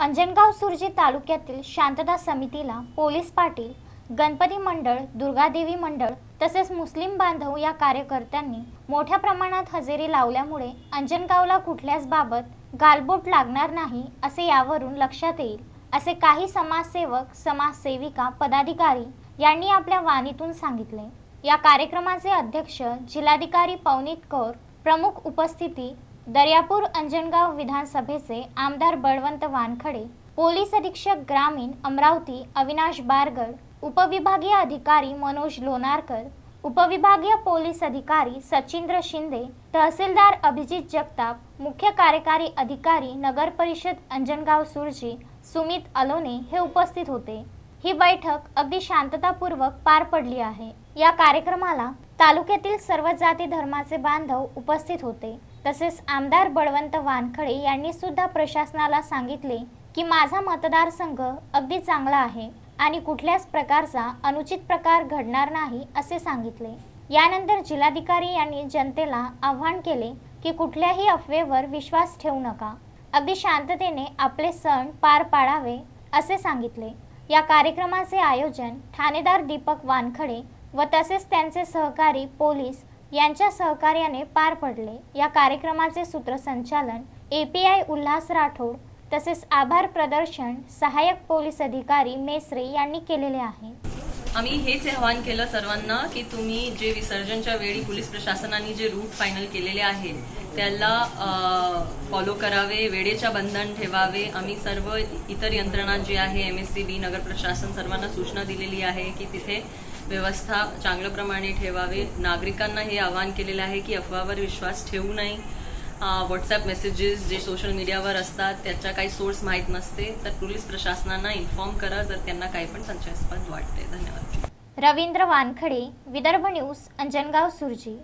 अंजनगाव सुरजी तालुक्यातील शांतता समितीला पोलीस पाटील गणपती मंडळ दुर्गादेवी मंडळ तसेच मुस्लिम बांधव या कार्यकर्त्यांनी मोठ्या प्रमाणात हजेरी लावल्यामुळे अंजनगावला कुठल्याच बाबत गालबोट लागणार नाही असे यावरून लक्षात येईल. असे काही समाजसेवक समाजसेविका पदाधिकारी यांनी आपल्या वाणीतून सांगितले. या कार्यक्रमाचे अध्यक्ष जिल्हाधिकारी पवनीत कौर प्रमुख उपस्थिती दर्यापूर अंजनगाव विधानसभेचे आमदार बळवंत वानखडे पोलीस अधीक्षक ग्रामीण अमरावती अविनाश बारगड उपविभागीय अधिकारी मनोज लोणारकर उपविभागीय पोलीस अधिकारी सचिंद्र शिंदे तहसीलदार अभिजित जगताप मुख्य कार्यकारी अधिकारी नगर परिषद अंजनगाव सुरजी सुमित अलोने हे उपस्थित होते. ही बैठक अगदी शांततापूर्वक पार पडली आहे. या कार्यक्रमाला तालुक्यातील सर्व जाती धर्माचे बांधव उपस्थित होते. तसेच आमदार बळवंत वानखडे यांनी सुद्धा प्रशासनाला सांगितले की माझा मतदारसंघ अगदी चांगला आहे आणि कुठल्याच प्रकारचा अनुचित प्रकार घडणार नाही असे सांगितले. यानंतर जिल्हाधिकारी यांनी जनतेला आव्हान केले की कुठल्याही अफवेवर विश्वास ठेवू नका. अगदी शांततेने आपले सण पार पाडावे असे सांगितले. या कार्यक्रमाचे आयोजन ठाणेदार दीपक वानखडे व तसेच त्यांचे सहकारी पोलीस यांच्या सहकार्याने पार पडले. या कार्यक्रमाचे सूत्रसंचालन A P I Ulhas Rathod तसेच आभार प्रदर्शन सहाय्यक पोलीस अधिकारी मेसरे यांनी केलेले आहे. आम्ही हेच आवाहन केलं सर्वांना की तुम्ही जे विसर्जनच्या वेळी पोलीस प्रशासनाने जे रूट फायनल केलेले आहेत त्याला फॉलो करावे वेळेच्या बंधन ठेवावे. आम्ही सर्व इतर यंत्रणा जी आहे एम एस सी बी नगर प्रशासन सर्वांना सूचना दिलेली आहे की तिथे व्यवस्था चांगल्या प्रमाणे ठेवावी. नागरिकांना हे आवाहन केलेलं आहे की अफवावर विश्वास ठेवू नये. व्हॉट्सॲप मेसेजेस जे सोशल मीडियावर असतात त्याच्या काही सोर्स माहीत नसते तर पोलीस प्रशासनांना इन्फॉर्म करा जर त्यांना काही पण संशयास्पद वाटते. धन्यवाद. रवींद्र वानखडे विदर्भ न्यूज अंजनगाव सुरजी.